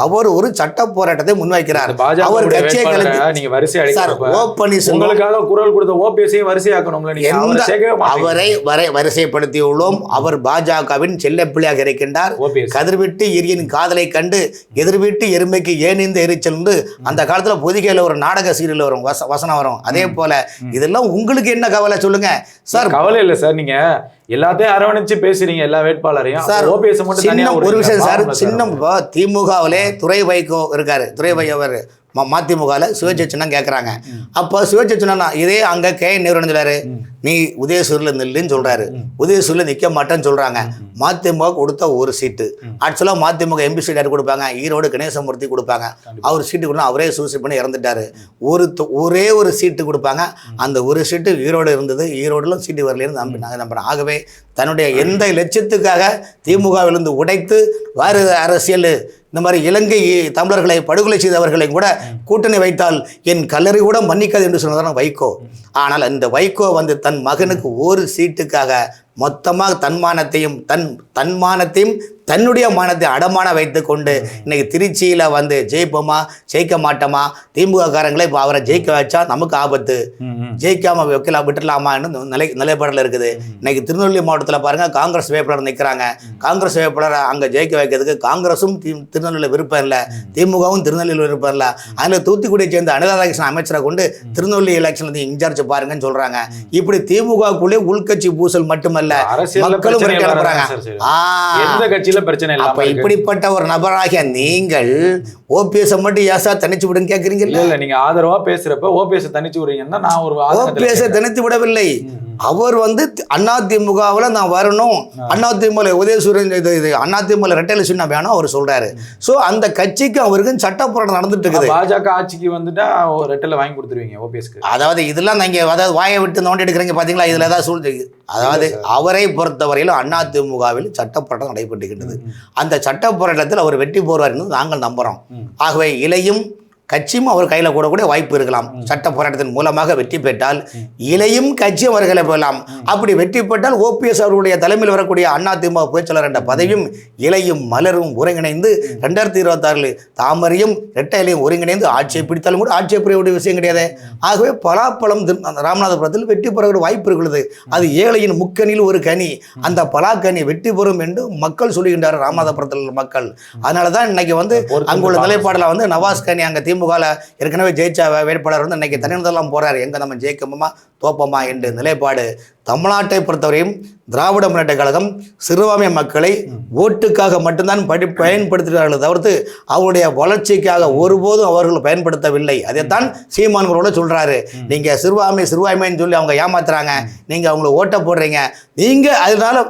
அவர் ஒரு சட்ட போராட்டத்தை முன்வைக்கிறார். அவர் கட்சியை வரிசை சார் ஓ பன்னீர்செல்வம் உங்களுக்காக குரல் கொடுத்த ஓபிஎஸ்ஐயும் வரிசையாக்கணும்ல எந்த அவரை வரை வரிசைப்படுத்தியுள்ளோம். அவர் பாஜகவின் செல்லப்பிள்ளையாக இருக்கின்றார். கதிர்விட்டு எரியின் காதலை கண்டு எதிர்விட்டு எருமைக்கு ஏன் இந்த எரிச்சல் அந்த காலத்துல பொதிகையில் ஒரு நாடக சீரியல் வரும். வச வசனம் வரும். அதே போல இதெல்லாம் உங்களுக்கு என்ன கவலை சொல்லுங்க. சார் கவலை இல்ல சார். நீங்க எல்லாத்தையும் அரவணைச்சு பேசுறீங்க எல்லா வேட்பாளரையும். சார் ஓபிஎஸ் மட்டும் ஒரு. விஷயம் சார் பாவம்ல சின்ன இப்போ திமுகவிலே துறை வைகோ இருக்காரு துறை வைகோவர் மதிமுகவில் சுயேட்சை சின்னம் கேட்குறாங்க அப்போ சுயேட்சை சின்னம் இதே அங்கே கே நேரு சொல்றாரு? நீ உதயசூரில் நில்லுன்னு சொல்றாரு. உதயசூரில் நிற்க மாட்டேன்னு சொல்றாங்க. மதிமுக கொடுத்த ஒரு சீட்டு. ஆக்சுவலாக மதிமுக எம்பி சீட் யார் கொடுப்பாங்க. ஈரோடு கணேசமூர்த்தி கொடுப்பாங்க. அவர் சீட்டு கொடுத்தா அவரே சூசைட் பண்ணி இறந்துட்டாரு. ஒரு ஒரே ஒரு சீட்டு கொடுப்பாங்க. அந்த ஒரு சீட்டு ஈரோடு இருந்தது. ஈரோடுல சீட்டு வரலேன்னு நம்பி நாங்கள் நம்புறோம் ஆகவே தன்னுடைய எந்த லட்சியத்துக்காக திமுகவிலிருந்து உடைத்து வேறு அரசியல் இந்த மாதிரி இலங்கை தமிழர்களை படுகொலை செய்தவர்களை கூட கூட்டணி வைத்தால் என் கல்லறை கூட மன்னிக்காது என்று சொன்னதான வைகோ. ஆனால் இந்த வைகோ வந்து தன் மகனுக்கு ஒரு சீட்டுக்காக மொத்தமாக தன்மானத்தையும் தன் தன்மானத்தையும் தன்னுடைய மானத்தை அடமான வைத்துக்கொண்டு இன்னைக்கு திருச்சியில் வந்து ஜெயிப்போமா ஜெயிக்க மாட்டோமா? திமுக காரங்களே இப்போ அவரை ஜெயிக்க வச்சா நமக்கு ஆபத்து. ஜெயிக்காம வைக்கலாம் விட்டுலாமான்னு நிலை நிலைப்பாடில் இருக்குது. இன்னைக்கு திருநெல்வேலி மாவட்டத்தில் பாருங்க காங்கிரஸ் வேட்பாளர் நிற்கிறாங்க காங்கிரஸ் வேட்பாளரை அங்கே ஜெயிக்க வைக்கிறதுக்கு காங்கிரஸும் தி திருநெல்வேலி விருப்பம் இல்லை. திமுகவும் திருநெல்வேலி விருப்பம் இல்லை. அதில் தூத்துக்குடியை சேர்ந்த அனிதா ராதாகிருஷ்ணன் அமைச்சரை கொண்டு திருநெல்வேலி எலெக்ஷன் இன்சார்ஜ் பாருங்கன்னு சொல்றாங்க. இப்படி திமுகக்குள்ளே உள்கட்சி பூசல் மட்டுமல்ல. மக்களும் பிரச்சனை விரட்டி இல்லாம கட்சியில பிரச்சனை அப்ப இல்லாம இருக்கு? இப்படிப்பட்ட ஒரு நபராகிய நீங்கள் ஓபிஎஸ் மட்டும் ஏசா தனிச்சு விடுன்னு கேட்குறீங்க இல்ல? இல்ல நீங்க ஆதரவா பேசுறப்ப ஓபிஎஸ் தனிச்சு விடுறீங்கன்னா நான் ஒரு ஓபிஎஸ். தனித்து விடவில்லை. அவர் வந்து அதிமுகவில் நான் வரணும். அதிமுக உதயசூரியன் இது இது அதிமுக ரெட்டையில சொன்ன வேணும் அவர் சொல்றாரு. ஸோ அந்த கட்சிக்கு அவருக்கும் சட்ட போராட்டம் நடந்துட்டு இருக்குது பாஜக ஆட்சிக்கு வந்துட்டா ஒரு ரெட்டல வாங்கி கொடுத்துருவீங்க ஓபிஎஸ்க்கு அதாவது இதெல்லாம் நீங்க அதாவது வாயை விட்டு நோண்டி எடுக்கிறீங்க பாத்தீங்களா? இதுல ஏதாவது சூழ்ச்சி அதாவது அவரை பொறுத்தவரையிலும் அதிமுகவில் சட்ட போராட்டம் நடைபெற்றுகின்றது அந்த சட்ட போராட்டத்தில் அவர் வெற்றி போடுவார் என்று நாங்கள் நம்புறோம். ம். ஆகவே இலையும் கட்சியும் அவர் கையில் கூடக்கூடிய வாய்ப்பு இருக்கலாம். சட்ட போராட்டத்தின் மூலமாக வெற்றி பெற்றால் இலையும் கட்சியும் அவர் கையில் போகலாம் அப்படி வெற்றி பெற்றால் ஓபிஎஸ் அவருடைய தலைமையில் வரக்கூடிய அதிமுக பொதுச்செயலர் என்ற பதவியும் இலையும் மலரும் ஒருங்கிணைந்து ரெண்டாயிரத்தி இருபத்தாறில் தாமரையும் ரெட்டையிலையும் ஒருங்கிணைந்து ஆட்சியை பிடித்தாலும் கூட ஆட்சியை புரியக்கூடிய விஷயம் கிடையாது. ஆகவே பலாப்பழம் ராமநாதபுரத்தில் வெற்றி பெறக்கூடிய வாய்ப்பு இருக்கிறது. அது ஏழையின் முக்கனில் ஒரு கனி. அந்த பலாக்கனி வெற்றி பெறும் என்று மக்கள் சொல்லுகின்றார் ராமநாதபுரத்தில் மக்கள். அதனால தான் இன்னைக்கு வந்து அங்குள்ள. நிலைப்பாடில் வந்து நவாஸ் கனி அங்கே திமுகவில் ஏற்கனவே ஜெயிச்ச வேட்பாளர் வந்து இன்றைக்கி தனிநதெல்லாம் போகிறார் எங்கே நம்ம ஜெயிக்கோமா தோப்போமா என்று நிலைப்பாடு. தமிழ்நாட்டை பொறுத்தவரையும் திராவிட முன்னேற்ற கழகம் சிறுபான்மை மக்களை ஓட்டுக்காக மட்டும்தான் படி பயன்படுத்துகிறார்கள் தவிர்த்து அவருடைய வளர்ச்சிக்காக ஒருபோதும் அவர்கள் பயன்படுத்தவில்லை. அதைத்தான் சீமான்களோட சொல்கிறாரு நீங்கள் சிறுபான்மை சிறுபான்மைன்னு சொல்லி அவங்க ஏமாத்துறாங்க. நீங்கள் அவங்கள ஓட்ட போடுறீங்க. நீங்கள் அதனால்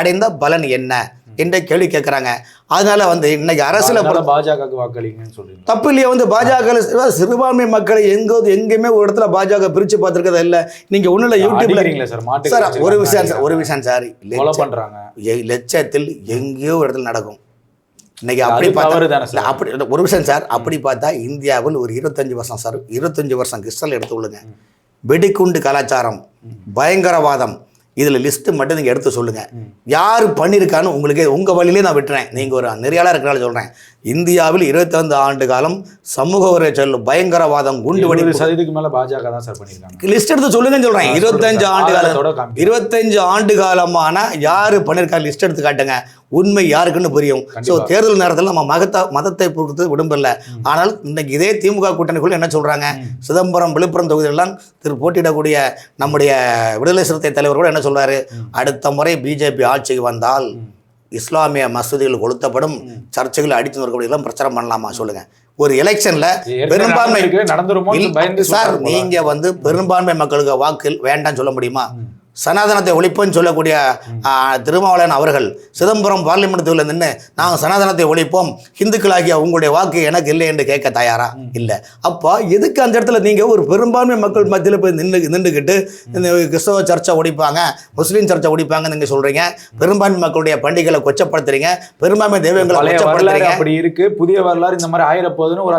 அடைந்த பலன் என்ன? என்ற கேள்வி கேட்குறாங்க அதனால வந்து இன்னைக்கு அரசியல பாஜகவுக்கு வாக்களிங்கன்னு சொல்றீங்க. தப்பு இல்லையா வந்து பாஜக சிறுபான்மை மக்களை எங்கோ எங்கேயுமே ஒரு இடத்துல பாஜக பிரிச்சு பார்த்துருக்கதா இல்ல. நீங்க ஒண்ணுல யூடியூப்ல அடிக்கிறீங்களா சார் சார் ஒரு விஷயம் சார். ஒரு விஷயம் சார். எ- லட்சத்தில் எங்கேயோ ஒரு இடத்துல நடக்கும். இன்னைக்கு அப்படி பார்த்தா இல்ல, அப்படி ஒரு விஷயம் சார் அப்படி பார்த்தா இந்தியாவில் ஒரு இருபத்தஞ்சு வருஷம் சார் இருபத்தஞ்சு வருஷம் கிறிஸ்டல் எடுத்துக்கொள்ளுங்க வெடிகுண்டு கலாச்சாரம் பயங்கரவாதம் இதில் லிஸ்ட்டு மட்டும் நீங்கள் எடுத்து சொல்லுங்கள் யார் பண்ணியிருக்கான்னு உங்களுக்கே உங்கள் வழியிலே நான் விட்டுறேன். நீங்கள் ஒரு நெறியாளாக இருக்கிறால சொல்கிறேன் இந்தியாவில் இருபத்தைந்து ஆண்டு காலம் சமூக உரை செல்லும் பயங்கரவாதம் குண்டு வெடிப்பு. சதவீதத்துக்கு மேல பாஜக தான் சார் பண்ணிருக்காங்க. லிஸ்ட் எடுத்து சொல்லுங்கன்னு சொல்கிறேன் இருபத்தஞ்சு. ஆண்டு காலம். இருபத்தஞ்சு ஆண்டு காலமான யார் பண்ணியிருக்கா லிஸ்ட் எடுத்து காட்டுங்க. உண்மை யாருக்குன்னு புரியும். ஸோ. தேர்தல் நேரத்தில் நம்ம மகத்த மதத்தை பொறுத்து விடும்பல ஆனால் இன்னைக்கு இதே திமுக கூட்டணிக்குள்ள என்ன சொல்றாங்க? சிதம்பரம் விழுப்புரம் தொகுதியெல்லாம் திரு போட்டியிடக்கூடிய நம்முடைய விடுதலை சிறுத்தை தலைவர் கூட என்ன சொல்றாரு? அடுத்த முறை பிஜேபி ஆட்சிக்கு வந்தால் இஸ்லாமிய மசூதிகள் கொளுத்தப்படும். சர்ச்சைகள் அடித்து நொறுக்கப்படியெல்லாம் பிரச்சாரம் பண்ணலாமா சொல்லுங்க. ஒரு எலெக்ஷன்ல பெரும்பான்மை சார். நீங்க வந்து பெரும்பான்மை மக்களுக்கு வாக்கு வேண்டாம்னு சொல்ல முடியுமா? சனாதனத்தை ஒழிப்புன்னு சொல்லக்கூடிய திருமாவளவன் அவர்கள் சிதம்பரம் பார்லிமெண்ட் தொகுதியில் நின்று நாங்கள் சனாதனத்தை ஒழிப்போம். இந்துக்களாகிய உங்களுடைய வாக்கு எனக்கு இல்லை என்று கேட்க தயாரா? இல்லை. அப்போ எதுக்கு அந்த இடத்துல நீங்கள் ஒரு பெரும்பான்மை மக்கள் மத்தியில் போய் நின்று நின்றுக்கிட்டு இந்த கிறிஸ்தவ சர்ச்சை ஒழிப்பாங்க முஸ்லீம் சர்ச்சை ஒழிப்பாங்கன்னு நீங்கள் சொல்கிறீங்க பெரும்பான்மை மக்களுடைய பண்டிகைகளை கொச்சப்படுத்துறீங்க? பெரும்பான்மை தெய்வங்களை கொச்சப்படுத்துறீங்க? அப்படி இருக்கு. புதிய வரலாறு இந்த மாதிரி ஆயிரப்போகுதுன்னு ஒரு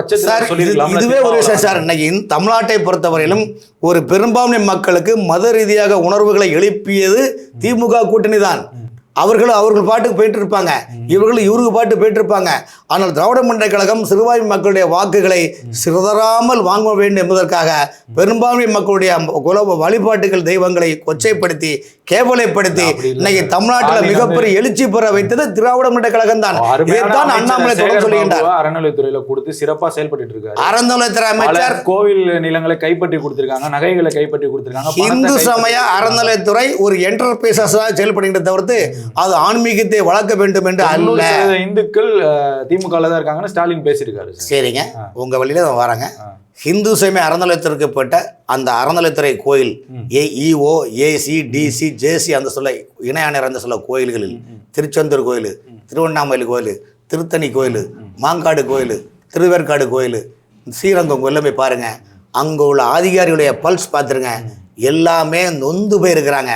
சொல்லிருக்கலாம் இதுவே ஒரு விஷயம் சார். இன்னைக்கு தமிழ்நாட்டை பொறுத்தவரையிலும் ஒரு பெரும்பான்மை மக்களுக்கு மத ரீதியாக உணர்வுகளை எழுப்பியது திமுக கூட்டணி தான் அவர்களும் அவர்கள் பாட்டுக்கு போயிட்டு இருப்பாங்க இவர்கள் இவருக்கு பாட்டு போயிட்டு இருப்பாங்க ஆனால் திராவிட முன்னேற்ற கழகம் சிறுபான்மை மக்களுடைய வாக்குகளை சிறுதராமல் வாங்க வேண்டும் என்பதற்காக பெரும்பான்மை மக்களுடைய குல வழிபாட்டுகள் தெய்வங்களை கொச்சைப்படுத்தி கேவலைப்படுத்தி இன்னைக்கு. தமிழ்நாட்டில் மிகப்பெரிய எழுச்சி பெற வைத்தது திராவிட முன்னேற்ற கழகம் தான் இதைத்தான் அண்ணாமலை தொடர்ந்து சொல்லுகின்றார் அறநிலையத்துறையில கொடுத்து சிறப்பா செயல்பட்டு இருக்காரு அறநிலையத்துறை அமைச்சர் கோவில் நிலங்களை கைப்பற்றி கொடுத்திருக்காங்க நகைகளை கைப்பற்றி கொடுத்திருக்காங்க இந்து சமய. அறநிலையத்துறை ஒரு என்டர்பிரைசஸாக செயல்படுகின்ற தவிர்த்து அது ஆன்மீகத்தை வளர்க்க வேண்டும் என்று அல்ல இந்துக்கள் திமுக தான் இருக்காங்கன்னு ஸ்டாலின் பேசியிருக்காரு சார். சரிங்க. உங்க வழியில தான் வராங்க ஆ. இந்து சமய அறநிலையத்திற்குப்பட்ட அந்த அறநிலையத்துறை கோயில். ஏஇஓ ஏசி டிசி ஜேசி அந்த சொல்ல இணையானர் அந்த சொல்ல கோயில்களில். திருச்செந்தூர் கோயில் திருவண்ணாமலை கோயில் திருத்தணி கோயில் மாங்காடு கோயில் திருவேற்காடு கோயில் ஸ்ரீரங்கம் கோயிலில் போய் பாருங்க. அங்கே உள்ள அதிகாரிகளுடைய பல்ஸ் பார்த்துருங்க. எல்லாமே நொந்து போயிருக்கிறாங்க.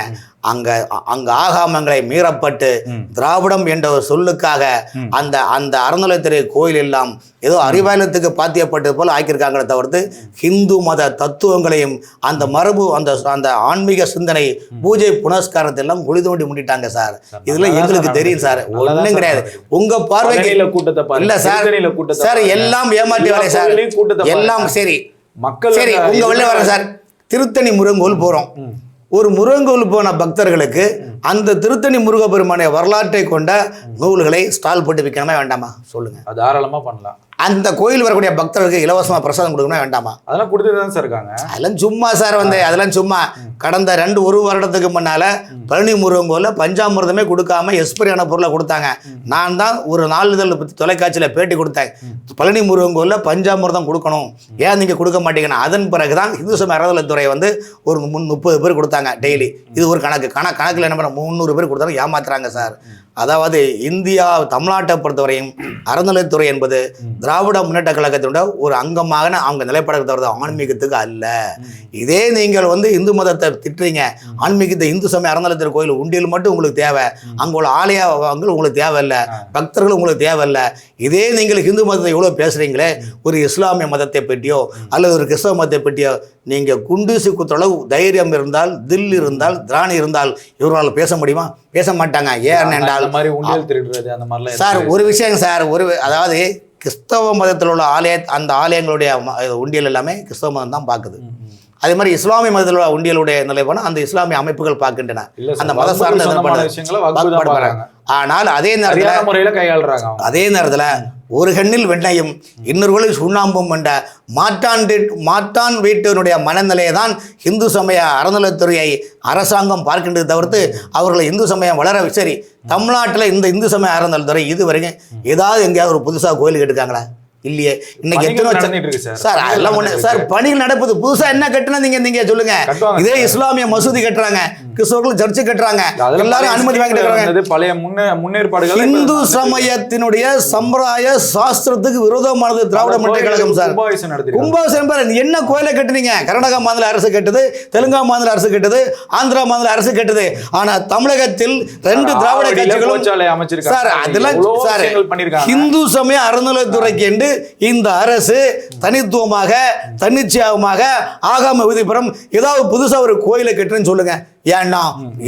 அங்க அங்க ஆகாமங்களை மீறப்பட்டு. திராவிடம் என்ற ஒரு சொல்லுக்காக. அந்த அந்த அறநிலைத்துறை கோயில் எல்லாம் ஏதோ அறிவாலயத்துக்கு பாத்தியப்பட்டது போல ஆக்கியிருக்காங்களே தவிர்த்து ஹிந்து மத தத்துவங்களையும் அந்த மரபு அந்த அந்த ஆன்மீக சிந்தனை பூஜை புனஸ்காரத்தை எல்லாம் குழி தோண்டி முடிட்டாங்க சார். இதுல எங்களுக்கு தெரியும் சார். ஒண்ணும் கிடையாது. உங்க பார்வைக்கு கூட்டத்தை இல்ல சார் சார். எல்லாம் ஏமாற்றி வேலை சார். எல்லாம். சரி. மக்கள் சரி உங்க வெளில வரேன் சார். திருத்தணி முருகங்கோல் போறோம். ம். ஒரு முருகங்கோல் போன பக்தர்களுக்கு அந்த திருத்தணி முருகப்பெருமானை வரலாற்றை கொண்ட நூல்களை ஸ்டால் போட்டு விற்கணுமா வேண்டாமா? சொல்லுங்க. அது தாராளமா பண்ணலாம். அந்த கோயில் வரக்கூடிய பக்தர்களுக்கு இலவசமா பிரசாதம் கொடுக்கணுமா வேண்டாமா? அதெல்லாம் கொடுத்துட்டு தான் சார் இருக்காங்க. அதெல்லாம் சும்மா சார் வந்து அதெல்லாம் சும்மா. கடந்த ரெண்டு ஒரு வருடத்துக்கு முன்னால பழனி முருகங்கோல பஞ்சாமிர்தமே கொடுக்காம எஸ்பிரியான பொருளை கொடுத்தாங்க. நான் தான் ஒரு நாளிதழ் தொலைக்காட்சியில் பேட்டி கொடுத்தேன். பழனி முருகங்கோல பஞ்சாமிர்தம் கொடுக்கணும். ஏன் நீங்க கொடுக்க மாட்டீங்கன்னா அதன் பிறகு தான் இந்து சமய அறநிலைத்துறை வந்து ஒரு முன் முப்பது பேர் கொடுத்தாங்க டெய்லி. இது ஒரு கணக்கு. கணக்கு கணக்கில் என்ன பண்ண முந்நூறு பேர் கொடுத்தாலும் ஏமாத்துறாங்க சார். அதாவது இந்தியா தமிழ்நாட்டை பொறுத்தவரையும் அறநிலைத்துறை என்பது திராவிட முன்னேற்ற கழகத்தினுடைய ஒரு அங்கமாக அவங்க நிலைப்பாடு தவிர ஆன்மீகத்துக்கு அல்ல. இதே நீங்கள் வந்து இந்து மதத்தை திட்டுறீங்க. ஆன்மீகத்தை இந்து சமய அறநிலையத்துறை கோயில் உண்டியல் மட்டும் உங்களுக்கு தேவை. அங்கே உள்ள ஆலயங்கள் உங்களுக்கு தேவையில்லை. பக்தர்கள் உங்களுக்கு தேவையில்லை. இதே நீங்கள் இந்து மதத்தை எவ்வளோ பேசுகிறீங்களே ஒரு இஸ்லாமிய மதத்தை பற்றியோ அல்லது ஒரு கிறிஸ்தவ மதத்தை பற்றியோ நீங்கள் குண்டூசி குத்தளவு தைரியம் இருந்தால் தில் இருந்தால் திராணி இருந்தால் இவர்களால் பேச முடியுமா? பேச மாட்டாங்க. ஏன் என்றால் மாதிரி உண்டியல் திருடுறது அந்த மாதிரிலாம் சார். ஒரு விஷயம் சார் ஒரு அதாவது கிறிஸ்தவ மதத்தில் உள்ள ஆலய அந்த ஆலயங்களுடைய உண்டியல் எல்லாமே கிறிஸ்தவ மதம் தான் பார்க்குது. அதே மாதிரி இஸ்லாமிய மதத்தில் உள்ள உண்டியலுடைய நிலைப்பாடு அந்த இஸ்லாமிய அமைப்புகள் பார்க்கின்றன அந்த மத சார்ந்த. ஆனால் அதே நேரத்தில் அதே நேரத்தில் ஒரு கண்ணில் வெண்ணையும் இன்னொரு சுண்ணாம்பும் என்ற மாற்றான் மாற்றான் வீட்டினுடைய மனநிலையை தான் இந்து சமய அறநிலைத்துறையை அரசாங்கம் பார்க்கின்றது தவிர்த்து அவர்களை இந்து சமயம் வளர சரி தமிழ்நாட்டில் இந்த இந்து சமய அறநிலைத்துறை இது வரைக்கும் ஏதாவது எங்கேயாவது ஒரு புதுசாக கோயில் கட்டுக்காங்களா இல்லையே. இன்னைக்கு எத்தனை சார். சார் அதெல்லாம் ஒண்ணு சார் பணிகள் நடப்புது புதுசா என்ன கட்டுனா நீங்க நீங்க சொல்லுங்க இதே. இஸ்லாமிய மசூதி கட்டுறாங்க. கிறிஸ்தவர்கள் சர்ச்சு கட்டுறாங்க. எல்லாரும் அனுமதி வாங்கிட்டு பழைய முன்னே முன்னேற்பாடுகள் இந்து சமயத்தினுடைய சம்பிரதாய சாஸ்திரத்துக்கு விரோதமானது திராவிட முன்னேற்ற கழகம் சார். கும்பாபிஷேகம் பாரு என்ன கோயிலை கட்டுனீங்க? கர்நாடகா மாநில அரசு கட்டுது தெலுங்கா மாநில அரசு கட்டுது ஆந்திரா மாநில அரசு கட்டுது. ஆனா தமிழகத்தில் ரெண்டு திராவிட கட்சிகளும். சார் அதெல்லாம் சார். இந்து சமய அறநிலைத்துறைக்கு என்று இந்த அரசு தனித்துவமாக தன்னிச்சையாகமாக ஆகாம விதிப்புறம் ஏதாவது புதுசா ஒரு கோயிலை கட்டுறேன்னு சொல்லுங்க. ஏன்னா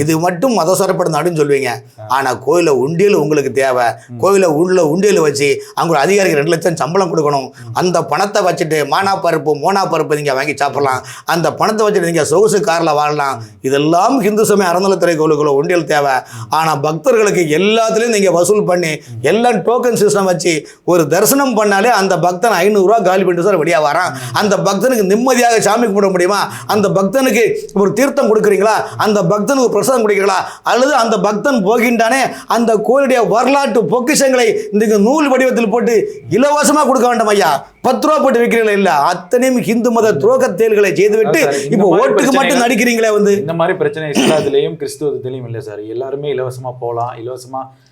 இது மட்டும் மதசாரப்பட நாடுன்னு சொல்லுவீங்க. ஆனால் கோயிலில் உண்டியல் உங்களுக்கு தேவை. கோயிலை உள்ள உண்டியல் வச்சு அவங்க அதிகாரிக்கு ரெண்டு லட்சம் சம்பளம் கொடுக்கணும். அந்த பணத்தை வச்சுட்டு மானா பருப்பு மோனா பருப்பு நீங்கள் வாங்கி சாப்பிடலாம். அந்த பணத்தை வச்சுட்டு நீங்கள் சொகுசு காரில் வாழலாம். இதெல்லாம் ஹிந்து சமய அறநிலத்துறை கோயிலுக்குள்ள உண்டியல் தேவை. ஆனால் பக்தர்களுக்கு எல்லாத்துலேயும் நீங்கள் வசூல் பண்ணி எல்லாம் டோக்கன் சிஸ்டம் வச்சு ஒரு தரிசனம் பண்ணாலே அந்த பக்தன் ஐநூறுரூவா காலி பண்ணிட்டு சார் வெளியே வரான். அந்த பக்தனுக்கு நிம்மதியாக சாமி கும்பிட முடியுமா? அந்த பக்தனுக்கு ஒரு தீர்த்தம் கொடுக்குறீங்களா? அந்த பக்தனுக்கு பிரசாதம் கொடுக்குறீங்களா அல்லது அந்த பக்தன் போகின்றானே அந்த கோயிலுடைய வரலாற்று பொக்கிஷங்களை இந்த நூல் வடிவத்தில் போட்டு இலவசமாக கொடுக்க வேண்டாம் ஐயா. பத்து ரூபா போட்டு விற்கிறீங்களா இல்ல. அத்தனையும் இந்து மத துரோக செயல்களை செய்துவிட்டு இப்போ ஓட்டுக்கு மட்டும் நடிக்கிறீங்களே வந்து? இந்த மாதிரி பிரச்சனை இஸ்லாத்துலயும் கிறிஸ்துவத்திலையும் இல்லை சார். எல்லாருமே இலவசமா போகலாம். இலவசமா அஹ்,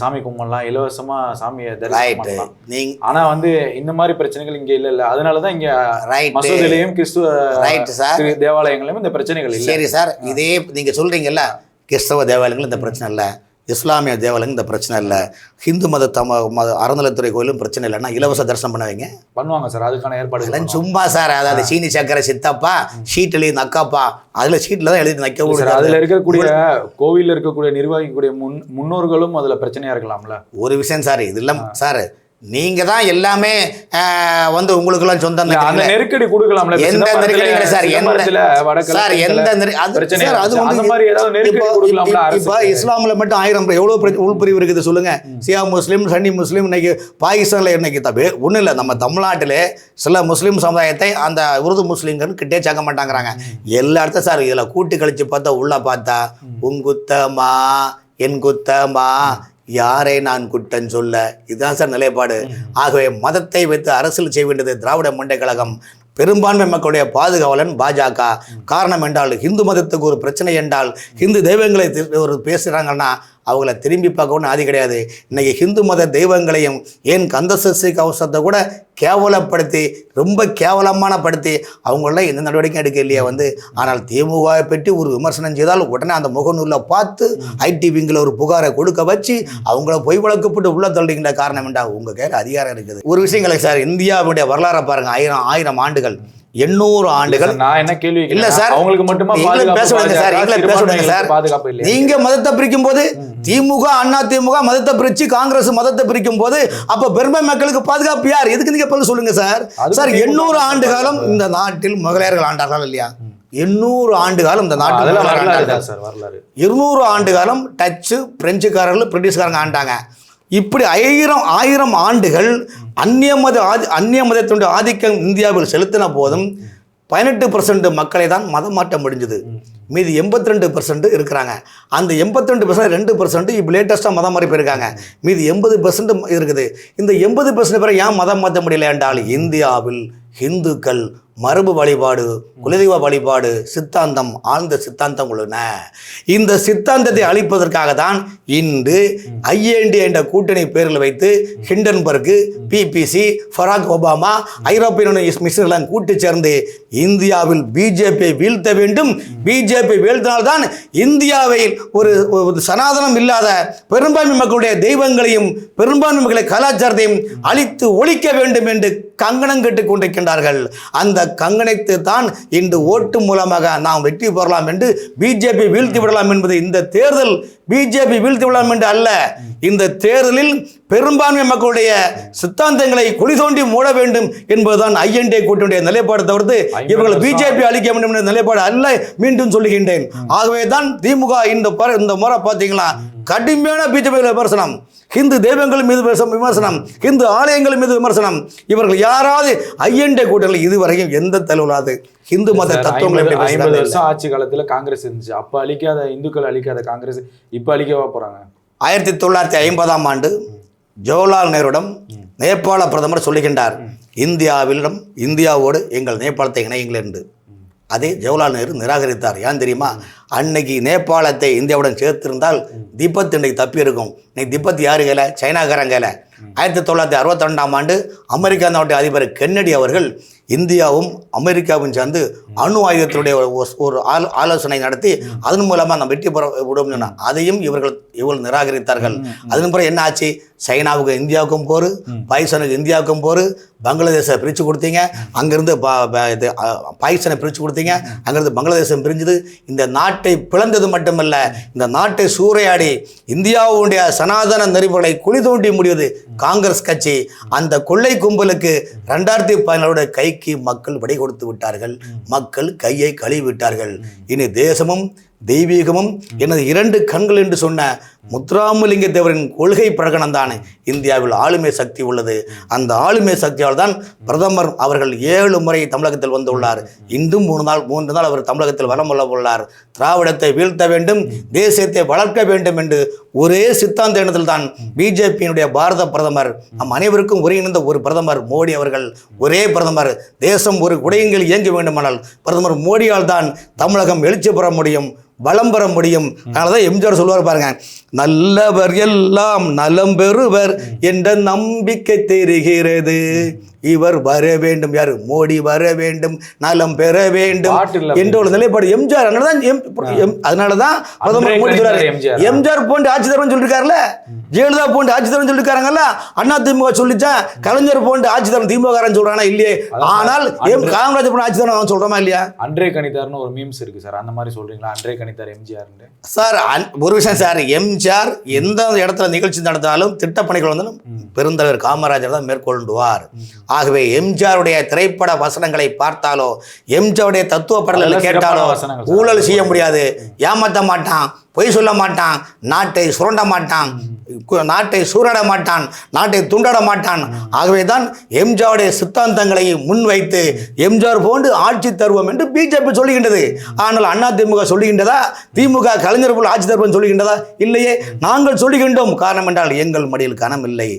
சாமி கும்பிடலாம். இலவசமா சாமியை தரிசனம் நீங்க ஆனா வந்து இந்த மாதிரி பிரச்சனைகள் இங்க இல்ல இல்ல. அதனாலதான் இங்க ரைட் மசூதிலையும் கிறிஸ்துவ ரைட் சார் தேவாலயங்களையும் இந்த பிரச்சனைகள் இல்ல. சரி சார் இதே நீங்கள் சொல்கிறீங்கல்ல கிறிஸ்தவ தேவாலயங்கள் இந்த பிரச்சனை இல்லை. இஸ்லாமிய தேவாலயங்கள் இந்த பிரச்சனை இல்லை. ஹிந்து மத தம மத அறநிலைத்துறை கோயிலும் பிரச்சனை இல்லைன்னா இலவச தரிசனம் பண்ண வைங்க? பண்ணுவாங்க சார். அதுக்கான ஏற்பாடு சும்மா சார். அதாவது சீனி சக்கரை சித்தப்பா ஷீட்டில் நக்காப்பா. அதில் ஷீட்டில் தான் எழுதி நக்க சார் அதுல. இருக்கக்கூடிய கோவில்ல இருக்கக்கூடிய நிர்வாகிக்கக்கூடிய முன் முன்னோர்களும் அதுல பிரச்சனையா இருக்கலாம்ல. ஒரு விஷயம் சார். இதெல்லாம் சார். நீங்கள் தான் எல்லாமே வந்து உங்களுக்கெல்லாம் சொந்தம் அந்த நெருக்கடி கொடுக்கலாம்ல எந்த நெருக்கடி சார் எந்த சார் எந்த அது சார் அது அந்த மாதிரி ஏதாவது நெருக்கடி கொடுக்கலாம்ல இப்போ? இஸ்லாமில் மட்டும் ஆயிரம் பேர் எவ்வளோ பிரச்சனை உள்பிரிவு இருக்குது சொல்லுங்க. சியா முஸ்லீம் சன்னி முஸ்லீம் இன்னைக்கு பாகிஸ்தானில் இன்னைக்கு தப்பே ஒன்றும் இல்லை நம்ம தமிழ்நாட்டிலே சில முஸ்லீம் சமுதாயத்தை அந்த உருது முஸ்லீம்கள் கிட்டே சேர்க்க மாட்டாங்கிறாங்க. எல்லா இடத்த சார் இதில் கூட்டி கழிச்சு பார்த்தா உள்ள பார்த்தா உங்குத்தமா என் குத்தமா யாரை நான் குட்டன் சொல்ல? இதுதான் சார் நிலைப்பாடு. ஆகவே மதத்தை வைத்து அரசியல் செய்ய வேண்டியது திராவிட முண்டை கழகம். பெரும்பான்மை மக்களுடைய பாதுகாவலன் பாஜக. காரணம் என்றால் இந்து மதத்துக்கு ஒரு பிரச்சனை என்றால் இந்து தெய்வங்களை ஒரு பேசுகிறாங்கன்னா அவங்கள திரும்பி பார்க்கணும்னு ஆதி கிடையாது. இன்றைக்கி ஹிந்து மத தெய்வங்களையும் ஏன் கந்தசஷ்டி கவசத்தை கூட கேவலப்படுத்தி ரொம்ப கேவலமான படுத்தி அவங்கள எந்த நடவடிக்கையும் எடுக்க இல்லையா வந்து. ஆனால் திமுகவை பற்றி ஒரு விமர்சனம் செய்தால் உடனே அந்த முகநூலில் பார்த்து ஐடி விங்கில் ஒரு புகாரை கொடுக்க வச்சு அவங்கள பொய் வழக்கப்பட்டு உள்ள தள்ளுகின்ற காரணம் என்றா உங்கள் கையில் அதிகாரம் இருக்குது. ஒரு விஷயங்களை சார். இந்தியாவுடைய வரலாறை பாருங்கள் ஆயிரம் ஆயிரம் ஆண்டுகள். எண்ணூறு ஆண்டுகள் நான் என்ன கேள்வி இல்ல சார் அவங்களுக்கு மட்டுமா பேச விடுங்க சார் பாதுகாப்பு, எங்களை பேச விடுங்க சார். பாதுகாப்பு இல்லையா. நீங்க மதத்தை பிரிக்கும் போது திமுக அண்ணா திமுக மதத்தை பிரிச்சு காங்கிரஸ் மதத்தை பிரிக்கும் போது அப்ப பெருமை மக்களுக்கு பாதுகாப்பு யார்? எதுக்கு நீங்க பதில் சொல்லுங்க சார்? சார் எண்ணூறு ஆண்டு. காலம் இந்த நாட்டில் முகலாயர்கள் ஆண்டார்கள் இல்லையா? எண்ணூறு ஆண்டு காலம் இந்த நாட்டில் இருநூறு ஆண்டு காலம் டச்சு பிரெஞ்சுக்காரர்கள் பிரிட்டிஷ்காரங்க ஆண்டாங்க. இப்படி ஆயிரம் ஆயிரம் ஆண்டுகள் அந்நிய மத ஆதி அந்நிய மதத்தினுடைய ஆதிக்கம் இந்தியாவில் செலுத்தின போதும் பதினெட்டு பர்சன்ட் மக்களை தான் மதம் மாற்ற முடிஞ்சது. மீதி எண்பத்தி ரெண்டு பர்சன்ட் இருக்கிறாங்க. அந்த எண்பத்தி ரெண்டு பர்சன்ட் ரெண்டு பர்சன்ட் இப்போ லேட்டஸ்ட்டாக மதம் மாறி போயிருக்காங்க. மீதி எண்பது பர்சன்ட் இருக்குது. இந்த எண்பது பர்சன்ட் பேரை ஏன் மதம் மாற்ற முடியல என்றால் இந்தியாவில் ஹிந்துக்கள் மரபு வழிபாடு குலதெய்வ வழிபாடு சித்தாந்தம் ஆழ்ந்த சித்தாந்தம் உள்ளன. இந்த சித்தாந்தத்தை அழிப்பதற்காக தான் இன்று ஐஏண்டி என்ற கூட்டணி பேரில் வைத்து ஹிண்டன்பர்க் பிபிசி ஃபராக் ஒபாமா ஐரோப்பிய யூனியன் கூட்டு சேர்ந்து இந்தியாவில் பிஜேபியை வீழ்த்த வேண்டும். பிஜேபி வீழ்த்தினால்தான் இந்தியாவில் ஒரு சனாதனம் இல்லாத பெரும்பான்மை மக்களுடைய தெய்வங்களையும் பெரும்பான்மை மக்களை கலாச்சாரத்தையும் அழித்து ஒழிக்க வேண்டும் என்று கங்கணம் கேட்டுக் கொண்டிருக்கின்றார்கள். அந்த கங்கணத்தை தான் இன்று ஓட்டு மூலமாக நாம் வெற்றி பெறலாம் என்று பிஜேபி வீழ்த்தி விடலாம் என்பது இந்த தேர்தல் பிஜேபி வீழ்த்தி விடலாம் என்று அல்ல. இந்த தேர்தலில் பெரும்பான்மை மக்களுடைய சித்தாந்தங்களை குழி தோண்டி மூட வேண்டும் என்பதுதான் ஐஎன்டே கூட்டணியுடைய நிலைப்பாடு தவிர்த்து இவர்கள் பிஜேபி அளிக்க வேண்டும் என்ற நிலைப்பாடு அல்ல மீண்டும் சொல்லுகின்றேன். ஆகவே தான் திமுக இந்த இந்த முறை பார்த்தீங்களா? கடுமையான பிஜேபி விமர்சனம். ஹிந்து தெய்வங்கள் மீது விமர்சனம். ஹிந்து ஆலயங்கள் மீது விமர்சனம். இவர்கள் யாராவது ஐஎன்டே கூட்டணியில் இதுவரையும் எந்த தலைவராது. ஹிந்து மத தத்துவங்களை ஐம்பது. வருஷம் ஆட்சி காலத்துல காங்கிரஸ் இருந்துச்சு. அப்ப அழிக்காத இந்துக்கள் அழிக்காத காங்கிரஸ் இப்ப அழிக்கவா போறாங்க? ஆயிரத்தி தொள்ளாயிரத்தி ஐம்பதாம் ஆண்டு ஜவஹர்லால் நேருடம் நேபாள பிரதமர் சொல்லுகின்றார் இந்தியாவிடம் இந்தியாவோடு எங்கள் நேபாளத்தை இணையுங்கள் என்று. அதை ஜவஹர்லால் நேரு நிராகரித்தார். ஏன் தெரியுமா? அன்னைக்கு நேபாளத்தை இந்தியாவுடன் சேர்த்திருந்தால் திபத் இன்னைக்கு தப்பி இருக்கும் இன்னைக்கு திபத் யாரு கையில் சைனாக்காரன் கையில் ஆயிரத்தி தொள்ளாயிரத்தி அறுபத்தி ரெண்டாம் ஆண்டு அமெரிக்கா நாட்டு அதிபர் கென்னடி அவர்கள் இந்தியாவும் அமெரிக்காவும் சேர்ந்து அணு ஆயுதத்தினுடைய ஒரு- ஒரு ஆலோ- ஆலோசனை நடத்தி அதன் மூலமாக நம்ம வெற்றி பெற விடும் சொன்னார். அதையும் இவர்கள் இவர்கள் நிராகரித்தார்கள். அதன் பிறகு என்ன ஆச்சு? சைனாவுக்கு இந்தியாவுக்கும் போர் பாகிஸ்தானுக்கு இந்தியாவுக்கும் போர் பங்களாதேஷை பிரித்து கொடுத்தீங்க. அங்கேருந்து இது பாகிஸ்தானை பிரித்து கொடுத்தீங்க. அங்கேருந்து பங்களாதேசம் பிரிஞ்சுது. இந்த நாட்டு நாட்டை பிளந்தது மட்டுமல்ல இந்த நாட்டை சூறையாடி இந்தியாவுடைய சனாதன நெறிவுகளை குழி தோண்டி முடிவது காங்கிரஸ் கட்சி. அந்த கொள்ளை கும்பலுக்கு ரெண்டாயிரத்தி பதினாலோட கைக்கு மக்கள் விடை கொடுத்து விட்டார்கள். மக்கள் கையை கழுவி விட்டார்கள் இனி தேசமும் தெய்வீகமும் எனது இரண்டு கண்கள் என்று சொன்ன முத்துராமலிங்க தேவரின் கொள்கை பிரகடனம் இந்தியாவில் ஆளுமை சக்தி உள்ளது. அந்த ஆளுமை சக்தியால் தான் பிரதமர் அவர்கள் ஏழு முறை தமிழகத்தில் வந்துள்ளார். இன்றும் மூணு நாள் மூன்று நாள் அவர் தமிழகத்தில் வரமுள்ள உள்ளார். திராவிடத்தை வீழ்த்த வேண்டும் தேசியத்தை வளர்க்க வேண்டும் என்று ஒரே சித்தாந்த எண்ணத்தில் தான் பிஜேபியினுடைய பாரத பிரதமர் நம் அனைவருக்கும் ஒருங்கிணைந்த ஒரு பிரதமர் மோடி அவர்கள். ஒரே பிரதமர் தேசம் ஒரு குடையங்கள் இயங்க வேண்டுமானால் பிரதமர் மோடியால் தான் தமிழகம் எழுச்சி பெற முடியும். வளம் பெற முடியும். அதனால தான் எம்ஜிஆர் சொல்லுவார் பாருங்கள் நல்லவர் எல்லாம் நலம் பெறுவர் என்ற நம்பிக்கை தெரிகிறது. இவர் வர வேண்டும் யார்? மோடி வர வேண்டும் நலம் பெற வேண்டும் என்ற ஒரு நிலைப்பாடு. எம்ஜிஆர் அதனால தான் எம் எம்- அதனால தான் பிரதமர் மோடி சொல்றாரு. எம்ஜிஆர். எம்ஜிஆர் போன்று ஆட்சி தரவன் சொல்லியிருக்காருல்ல ஜெயலலிதா போன்று ஆட்சி தரவன் சொல்லியிருக்காங்கல்ல அண்ணா திமுக சொல்லிச்சா கலைஞர் போன்று ஆட்சி தரம் திமுக சொல்றானா இல்லையே? ஆனால் எம் காமராஜர் போன்று ஆட்சி தரம் அவன் சொல்றோமா இல்லையா? அன்றே கணித்தார்னு ஒரு மீம்ஸ் இருக்கு சார். அந்த மாதிரி சொல்றீங்களா? அன்றே கணித்தார் எம்ஜிஆர்னு சார் ஒரு விஷயம் சார். எம்ஜிஆர் எந்த இடத்துல நிகழ்ச்சி நடந்தாலும் திட்டப்பணிகள் வந்தாலும் பெருந்தலைவர் காமராஜர் தான் மேற்கொண்டுவார் ஆகவே எம்ஜிஆருடைய திரைப்பட வசனங்களை பார்த்தாலோ எம்ஜிஆருடைய தத்துவ அதெல்லாம் கேட்டாலோ. ஊழல் செய்ய முடியாது. ஏமாற்ற மாட்டான். பொய் சொல்ல மாட்டான் நாட்டை சுரண்ட மாட்டான் நாட்டை சூறையிட மாட்டான் நாட்டை துண்டாட மாட்டான். ஆகவே தான் எம்ஜிஆருடைய சித்தாந்தங்களை முன்வைத்து எம்ஜிஆர் போன்று ஆட்சி தருவோம் என்று பிஜேபி சொல்லுகின்றது ஆனால் அண்ணா திமுக சொல்லுகின்றதா திமுக கலைஞர் போல் ஆட்சி தருவோம் சொல்லுகின்றதா இல்லையே. நாங்கள் சொல்லுகின்றோம் காரணம் என்றால் எங்கள் மடியில் கனம் இல்லை